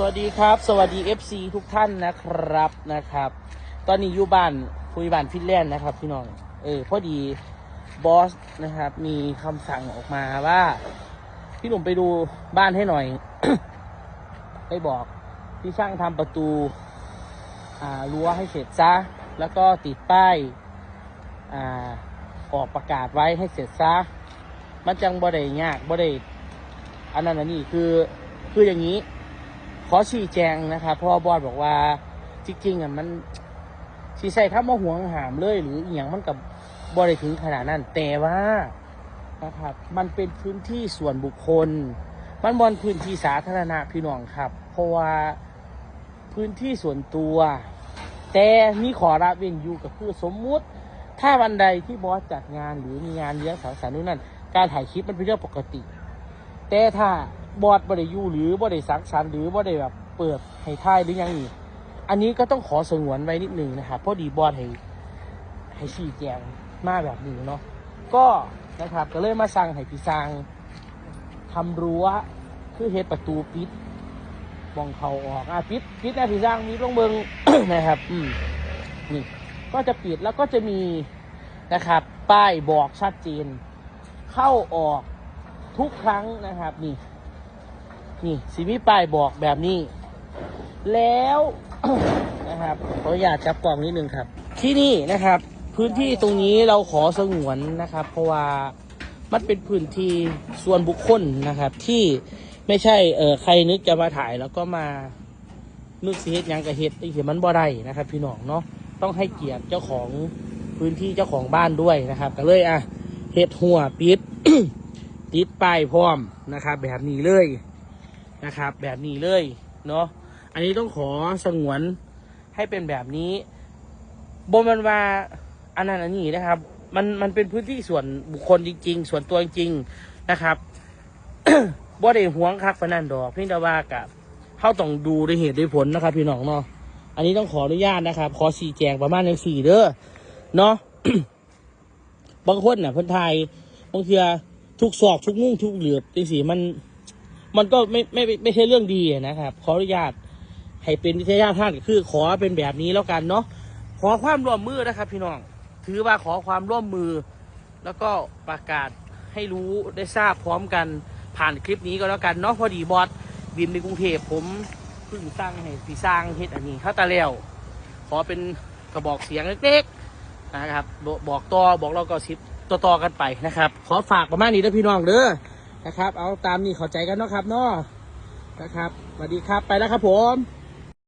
สวัสดีครับ สวัสดี FC ทุกท่านนะครับนะครับ ตอนนี้อยู่บ้านคุยบ้านฟินแลนด์นะครับ พี่น้องเออพอดีบอสนะครับ มีคำสั่งออกมาว่า พี่หนุ่มไปดูบ้านให้หน่อยได้บอกที่ช่างทำประตู อ่ารั้วให้เสร็จซะ แล้วก็ติดป้ายอ่าออกประกาศไว้ให้เสร็จซะ มันจังบ่ได้ยากบ่ได้อันนั้นอันนี้คือคืออย่างนี้ ขอชี้แจงนะครับเพราะว่าบอสบอกว่าจริงๆอะมันชีใส่คำว่าห่วงหามเลย หรืออหย่างมันกับบริถึงขนาดนั้นแต่ว่านะครับ มันเป็นพื้นที่ส่วนบุคคล มันบนพื้นที่สาธารณะพี่น้องครับ เพราะว่าพื้นที่ส่วนตัว แต่มีขอรับเว้นอยู่ก็คือสมมุติ ถ้าวันใดที่บอสจัดงานหรือมีงานเลี้ยงสังสรรค์นู่นนั่นการถ่ายคลิปมันเป็นเรื่องปกติ แต่ถ้า บอดบริยูหรือบริสักชันหรือบริแบบเปิดให้ท่ายหรือยังนี้อันนี้ก็ต้องขอสงวนไว้นิดหนึ่งนะครับเพราะดีบอดให้ให้ชี้แจงมาแบบนี้เนาะก็นะครับก็เลยมาสั่งให้พี่สร้างทำรั้วคือเฮ็ดประตูปิดมองเขาออกอะปิดปิดนะพี่สร้างมีลงเบิงนะครับ อืมนี่ก็จะปิดแล้วก็จะมีนะครับ ป้ายบอกชัดเจน เข้าออกทุกครั้งนะครับนี่ นี่สีมีป้ายบอกแบบนี้ แล้ว นะครับขออนุญาตจับกล่องนิดนึงครับ ที่นี่นะครับ พื้นที่ตรงนี้เราขอสงวนนะครับ เพราะว่ามันเป็นพื้นที่ส่วนบุคคลนะครับ ที่ไม่ใช่เออใครนึกจะมาถ่ายแล้วก็มานึกสิเฮ็ดหยังกับเฮ็ดไอ้เหี้ยมันบ่ได้นะครับ พี่น้องเนาะต้องให้เกียรติเจ้าของพื้นที่เจ้าของบ้านด้วยนะครับก็เลยอะเฮ็ดหัวปิด ติดป้ายพร้อมนะครับ แบบนี้เลย นะครับ แบบนี้เลยเนาะอันนี้ต้องขอสงวนให้เป็นแบบนี้บนมันว่าอันนั้นอันนี้นะครับ มันมันเป็นพื้นที่ส่วนบุคคลจริง ๆ ส่วนตัวจริงๆนะครับบ่ได้หวงคักปานนันดอกพียงแต่ว่ากับเขาต้องดูด้วยเหตุด้วยผลนะครับ พี่น้องเนาะอันนี้ต้องขออนุญาตนะครับ ขอชี้แจงประมาณในสี่เด้อเนาะบางคนน่ะเพิ่นไทยบางเทีทุกศอกทุกมุ้งทุกเหลือบจริงสิมัน มันก็ไม่ไม่ไม่ไม่ใช่เรื่องดีนะครับ ขออนุญาตให้เป็นวิทยาทานคือ ขอเป็นแบบนี้แล้วกันเนาะขอความร่วมมือนะครับ พี่น้อง ถือว่าขอความร่วมมือ แล้วก็ประกาศให้รู้ได้ทราบพร้อมกันผ่านคลิปนี้ก็แล้วกันเนาะพอดีบอสบินในกรุงเทพผมเพิ่งสร้างให้พี่สร้างเฮ็ดอันนี้ข้าตาแล้วขอเป็นกระบอกเสียงเล็กๆนะครับบอกบอกต่อบอกเราก็สิบต่อๆกันไปนะครับ ขอฝากประมาณนี้นะพี่น้องเด้อ นะครับ เอาตามนี้เข้าใจกันเนาะครับเนาะนะครับสวัสดีครับไปแล้วครับผม